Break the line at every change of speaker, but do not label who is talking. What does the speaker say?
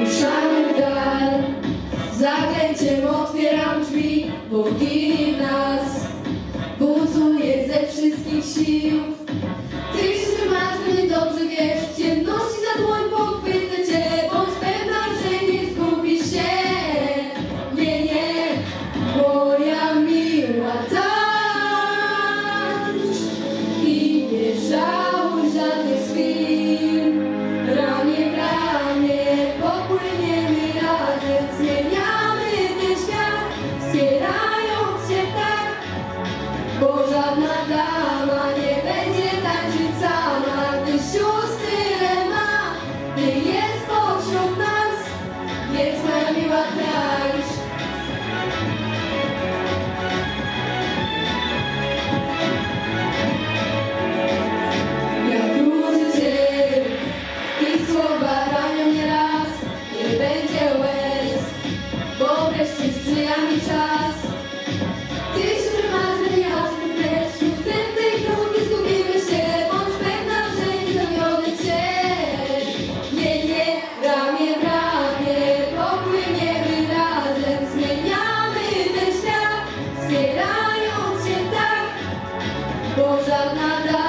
ruszamy w dal. Zaklęciem otwieram drzwi, bogini nas buzuje ze wszystkich sił. Canadá. Boża nada.